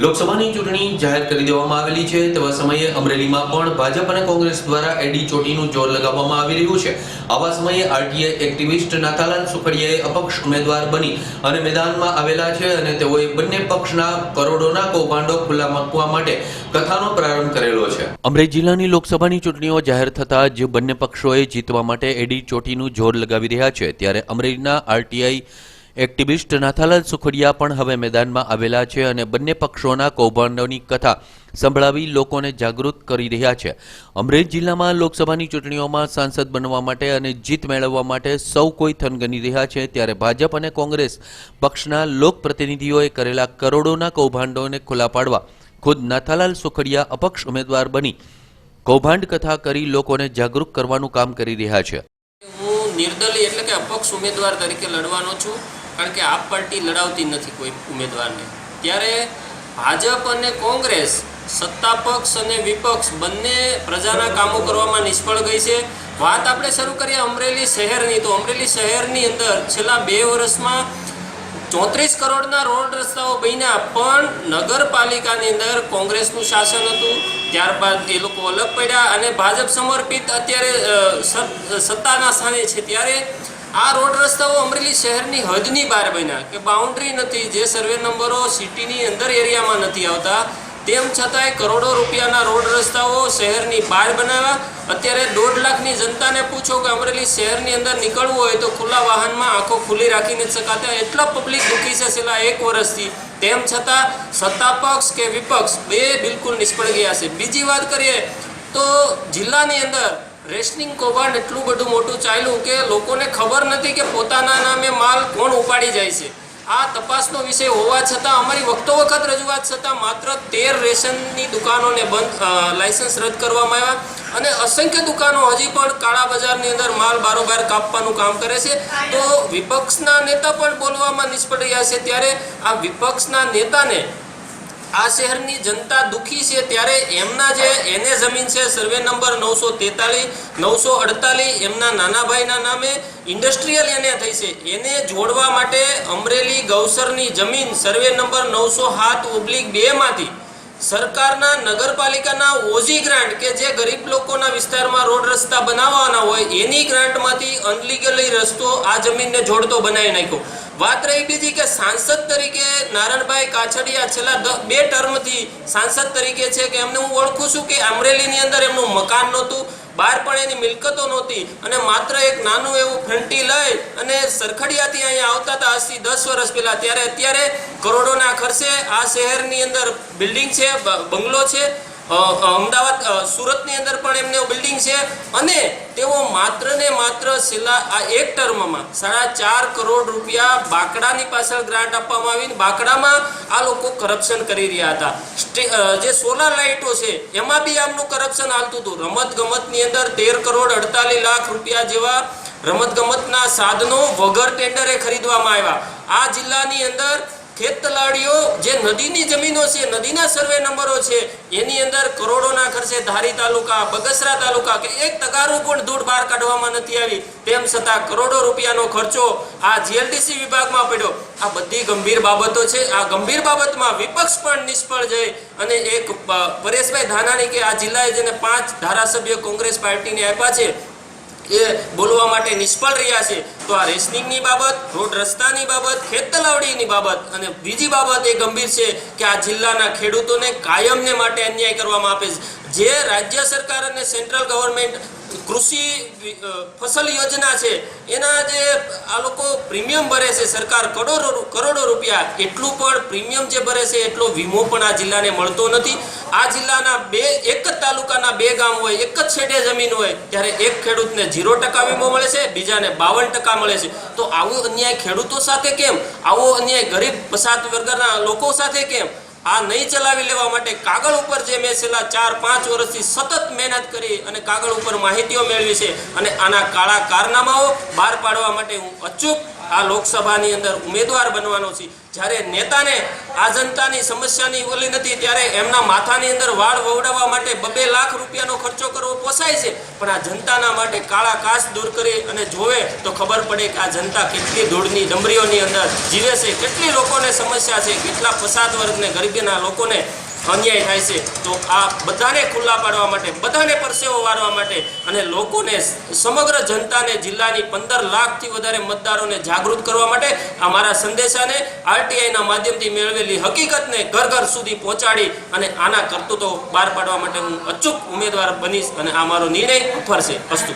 લોકસભાની ચૂંટણી જાહેર કરી દેવામાં આવેલી છે. તેવા સમયે અમરેલીમાં પણ ભાજપ અને કોંગ્રેસ દ્વારા એડી ચોટીનું જોર લગાવવામાં આવી રહ્યું છે. આવા સમયે આરટીઆઈ એક્ટિવિસ્ટ નાથાલાલ સુખડિયાએ અપક્ષ ઉમેદવાર બની અને મેદાનમાં આવેલા છે અને તેઓએ બંને પક્ષના કરોડોના કૌભાંડો ખુલ્લા મૂકવા માટે કથાનો પ્રારંભ કરેલો છે. અમરેલી જિલ્લાની લોકસભાની ચૂંટણીઓ જાહેર થતાં જે બંને પક્ષોએ જીતવા માટે એડી ચોટીનું જોર લગાવી રહ્યા છે. ત્યારે અમરેલીના આરટીઆઈ એક્ટિવિસ્ટ નાથાલાલ સુખડિયા પણ હવે મેદાનમાં આવેલા છે અને બંને પક્ષોના કૌભાંડોની કથા સંભળાવી લોકોને જાગૃત કરી રહ્યા છે. અમરેલી જિલ્લામાં લોકસભાની ચૂંટણીઓમાં સાંસદ બનવા માટે અને જીત મેળવવા માટે સૌ કોઈ થનગની રહ્યા છે, ત્યારે ભાજપ અને કોંગ્રેસ પક્ષના લોકપ્રતિનિધિઓએ કરેલા કરોડોના કૌભાંડોને ખુલ્લા પાડવા ખુદ નાથાલાલ સુખડિયા અપક્ષ ઉમેદવાર બની કૌભાંડ કથા કરી લોકોને જાગૃત કરવાનું કામ કરી રહ્યા છે. હું નિર્દલીય એટલે કે અપક્ષ ઉમેદવાર તરીકે લડવાનો છું. કારણ કે આપ પાર્ટી લડાવતી નથી કોઈ ઉમેદવારને. ત્યારે ભાજપ અને કોંગ્રેસ સત્તા પક્ષ અને વિપક્ષ બંને પ્રજાના કામો કરવામાં નિષ્ફળ ગઈ છે. વાત આપણે શરૂ કરીએ અમરેલી શહેરની. તો અમરેલી શહેરની અંદર છેલ્લા બે વર્ષમાં ચોત્રીસ કરોડના રોડ રસ્તાઓ બન્યા, પણ નગરપાલિકાની અંદર કોંગ્રેસનું શાસન હતું. ત્યારબાદ એ લોકો અલગ પડ્યા અને ભાજપ સમર્પિત અત્યારે સત- સત્તાના સ્થાને છે. ત્યારે આ રોડ રસ્તાઓ અમરેલી શહેરની હદની બહાર બન્યા કે બાઉન્ડ્રી નથી. જે સર્વે નંબરો સિટીની અંદર એરિયામાં નથી આવતા, તેમ છતાંય કરોડો રૂપિયાના રોડ રસ્તાઓ શહેરની બહાર બનાવ્યા. અત્યારે દોઢ લાખની જનતાને પૂછો કે અમરેલી શહેરની અંદર નીકળવું હોય તો ખુલ્લા વાહનમાં આંખો ખુલ્લી રાખી નથી શકાતા. એટલા પબ્લિક દુઃખી છે છેલ્લા એક વર્ષથી. તેમ છતાં સત્તા પક્ષ કે વિપક્ષ બે બિલકુલ નિષ્ફળ ગયા છે. બીજી વાત કરીએ તો જિલ્લાની અંદર રેશનિંગ કૌભાંડ એટલું બધું મોટું ચાલ્યું કે લોકોને ખબર નથી કે પોતાના નામે માલ કોણ ઉપાડી જાય છે. આ તપાસનો વિષય હોવા છતાં અમારી વખતો વખત રજૂઆત છતાં માત્ર તેર રેશનની દુકાનોને બંધ લાયસન્સ રદ કરવામાં આવ્યા અને અસંખ્ય દુકાનો હજી પણ કાળા બજારની અંદર માલ બારોબાર કાપવાનું કામ કરે છે. તો વિપક્ષના નેતા પણ બોલવામાં નિષ્ફળ રહ્યા છે ત્યારે આ વિપક્ષના નેતાને આ શહેરની જનતા દુઃખી છે ત્યારે એમના જે એને જમીન છે, સર્વે નંબર નવસો તેતાલીસ, નવસો અડતાલીસ, એમના નાના ભાઈના નામે ઇન્ડસ્ટ્રીયલ એને થઈ છે. એને જોડવા માટે અમરેલી ગૌસરની જમીન સર્વે નંબર નવસો સાત ઓબ્લિક બેમાંથી સરકારના નગરપાલિકાના ઓજી ગ્રાન્ટ કે જે ગરીબ લોકોના વિસ્તારમાં રોડ રસ્તા બનાવવાના હોય, એની ગ્રાન્ટમાંથી અનલીગલી રસ્તો આ જમીનને જોડતો બનાવી નાખ્યો. વાત રહી બીજી કે સાંસદ તરીકે નારણભાઈ કાછડિયા છેલ્લા બે ટર્મથી સાંસદ તરીકે છે કે એમને હું ઓળખું છું કે અમરેલીની અંદર એમનું મકાન નહોતું, બહાર પણ એની મિલકતો નહોતી અને માત્ર એક નાનું એવું ફ્રન્ટી લઈ અને સરખડિયાથી અહીંયા આવતા હતા આજથી દસ વર્ષ પહેલાં. ત્યારે અત્યારે કરોડોના ખર્ચે આ શહેરની અંદર બિલ્ડિંગ છે બંગલો છે. અમદાવાદ સુરતની અંદર પણ એમને બિલ્ડિંગ છે અને તેઓ માત્ર ને માત્ર છેલ્લા આ એક ટર્મમાં સાડા ચાર કરોડ રૂપિયા બાકડાની પાછળ ગ્રાન્ટ આપવામાં આવીને બાકડામાં આ લોકો કરપ્શન કરી રહ્યા હતા. જે સોલાર લાઇટો છે, એમાં બી આમનું કરપ્શન હાલતું હતું. રમત ગમતની અંદર તેર કરોડ અડતાલીસ લાખ રૂપિયા જેવા રમત ગમતના સાધનો વગર ટેન્ડરે ખરીદવામાં આવ્યા. આ જિલ્લાની અંદર ખેત તલાડીઓ જે નદીની જમીનો છે, નદીના સર્વે નંબરો છે, એની અંદર કરોડોના ખર્ચે ધારી તાલુકા, બગસરા તાલુકા કે એક તગારું પણ ધૂળ બહાર કાઢવામાં નથી આવી, તેમ છતાં કરોડો રૂપિયાનો ખર્ચો આ જીએલડીસી વિભાગમાં પડ્યો. આ બધી ગંભીર બાબતો છે. આ ગંભીર બાબતમાં વિપક્ષ પણ નિષ્ફળ જઈ અને એક પરેશભાઈ ધાનાણી કે આ જિલ્લાએ જેને પાંચ ધારાસભ્ય કોંગ્રેસ પાર્ટીને આપ્યા છે એ બોલવા માટે નિષ્ફળ રહ્યા છે. તો આ રેશનિંગની બાબત, રોડ રસ્તાની બાબત, ખેત તલાવડીની બાબત અને બીજી બાબત એ ગંભીર છે કે આ જિલ્લાના ખેડૂતોને કાયમને માટે અન્યાય કરવામાં આપે છે. જે રાજ્ય સરકાર અને સેન્ટ્રલ ગવર્મેન્ટ કૃષિ ફસલ યોજના છે, એના જે આ લોકો પ્રીમિયમ ભરે છે, સરકાર કરોડો કરોડો રૂપિયા, એટલું પણ પ્રીમિયમ જે ભરે છે, એટલો વીમો પણ આ જિલ્લાને મળતો નથી. આ જિલ્લાના બે, એક જ તાલુકાના બે ગામ હોય, એક જ છેડે જમીન હોય, ત્યારે એક ખેડૂતને ઝીરો ટકા વીમો મળે છે, બીજાને બાવન ટકા મળે છે. તો આવો અન્યાય ખેડૂતો સાથે કેમ? આવો અન્યાય ગરીબ પસાત વર્ગના લોકો સાથે કેમ? આ નહીં ચલાવી લેવા માટે કાગળ ઉપર જે છેલ્લા ચાર, પાંચ વર્ષથી સતત મહેનત કરી અને કાગળ ઉપર માહિતીઓ મેળવી છે અને આના કાળા કારનામાઓ બહાર પાડવા માટે હું અચૂક આ લોકસભાની અંદર ઉમેદવાર બનવાનો છે. જ્યારે નેતાને આ જનતાની સમસ્યાની ઓલી નથી, ત્યારે એમના માથાની અંદર વાળ વવડાવવા માટે બબે લાખ રૂપિયાનો ખર્ચો કરવો પોસાય છે. પણ આ જનતાના માટે કાળા કાચ દૂર કરી અને જોવે તો ખબર પડે કે આ જનતા કેટલી ધૂળની ડમરીઓની અંદર જીવે છે, કેટલી લોકોને સમસ્યા છે, કેટલા પસાદ વર્ગને ગરીબીના લોકોને અન્યાય થાય છે. તો આ બધાને ખુલ્લા પાડવા માટે, બધાને પરસેવો વારવા માટે અને લોકોને સમગ્ર જનતાને જિલ્લાની પંદર લાખથી વધારે મતદારોને જાગૃત કરવા માટે આ મારા સંદેશાને આરટીઆઈના માધ્યમથી મેળવેલી હકીકતને ઘર ઘર સુધી પહોંચાડી અને આના કરતૂતો બહાર પાડવા માટે હું અચૂક ઉમેદવાર બનીશ અને આ મારો નિર્ણય અફર અસ્તુ.